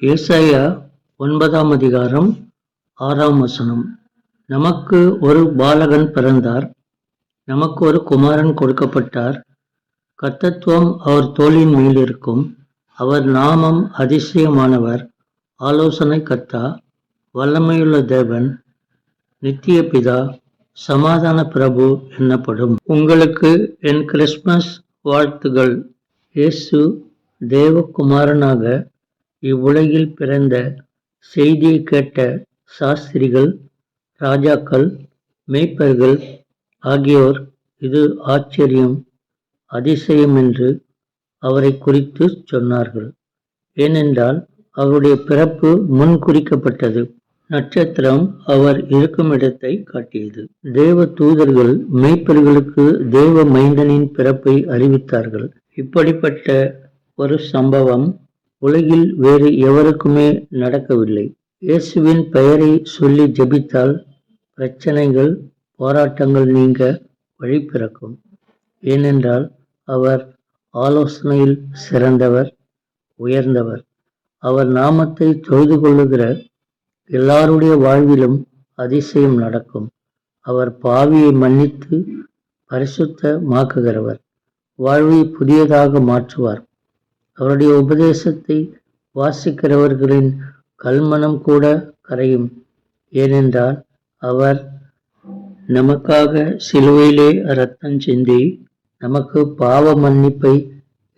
ஏசாயா ஒன்பதாம் அதிகாரம் ஆறாம் வசனம். நமக்கு ஒரு பாலகன் பிறந்தார். நமக்கு ஒரு குமாரன் கொடுக்கப்பட்டார். கர்த்தத்துவம் அவர் தோளின் மேல் இருக்கும். அவர் நாமம் அதிசயமானவர். ஆலோசனை கர்த்தா வல்லமையுள்ள தேவன் நித்திய பிதா சமாதான பிரபு என்னப்படும். உங்களுக்கு என் கிறிஸ்மஸ் வாழ்த்துகள். இயேசு தேவகுமாரனாக இவ்வுலகில் பிறந்த செய்தியை கேட்ட சாஸ்திரிகள் ராஜாக்கள் மேய்ப்பர்கள் ஆகியோர் இது ஆச்சரியம் அதிசயம் என்று அவரை குறித்து சொன்னார்கள். ஏனென்றால் அவருடைய பிறப்பு முன் குறிக்கப்பட்டது. நட்சத்திரம் அவர் இருக்கும் இடத்தை காட்டியது. தேவ தூதர்கள் மேய்ப்பர்களுக்கு தேவ மைந்தனின் பிறப்பை அறிவித்தார்கள். இப்படிப்பட்ட ஒரு சம்பவம் உலகில் வேறு எவருக்குமே நடக்கவில்லை. இயேசுவின் பெயரை சொல்லி ஜெபித்தால் பிரச்சனைகள் போராட்டங்கள் நீங்க வழி பிறக்கும். ஏனென்றால் அவர் ஆலோசனையில் சிறந்தவர் உயர்ந்தவர். அவர் நாமத்தை தொழுது கொள்ளுகிற எல்லாருடைய வாழ்விலும் அதிசயம் நடக்கும். அவர் பாவியை மன்னித்து பரிசுத்தமாக்குகிறவர். வாழ்வை புதியதாக மாற்றுவார். அவருடைய உபதேசத்தை வாசிக்கிறவர்களின் கல்மனம் கூட கரையும். ஏனென்றால் அவர் நமக்காக சிலுவையிலே ரத்தம் சிந்தி நமக்கு பாவ மன்னிப்பை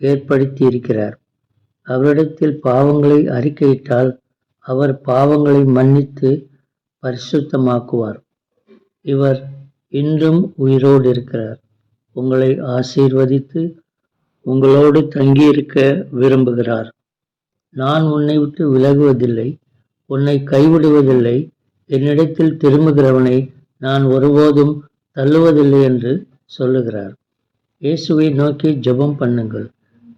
ஏற்படுத்தி இருக்கிறார் அவரிடத்தில் பாவங்களை அறிக்கையிட்டால் அவர் பாவங்களை மன்னித்து பரிசுத்தமாக்குவார். இவர் இன்றும் உயிரோடு இருக்கிறார். உங்களை ஆசீர்வதித்து உங்களோடு தங்கியிருக்க விரும்புகிறார். நான் உன்னை விட்டு விலகுவதில்லை உன்னை கைவிடுவதில்லை. என்னிடத்தில் திரும்புகிறவனை நான் ஒருபோதும் தள்ளுவதில்லை என்று சொல்லுகிறார். இயேசுவை நோக்கி ஜெபம் பண்ணுங்கள்.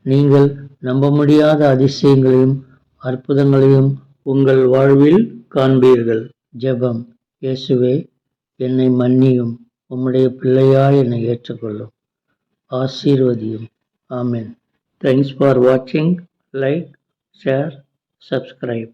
நீங்கள் நம்ப முடியாத அதிசயங்களையும் அற்புதங்களையும் உங்கள் வாழ்வில் காண்பீர்கள். ஜெபம். இயேசுவே என்னை மன்னியும். உம்முடைய பிள்ளையாய் என்னை ஏற்றுக்கொள்ளும். ஆசீர்வதியும். Amen. Thanks for watching. Like, share, subscribe.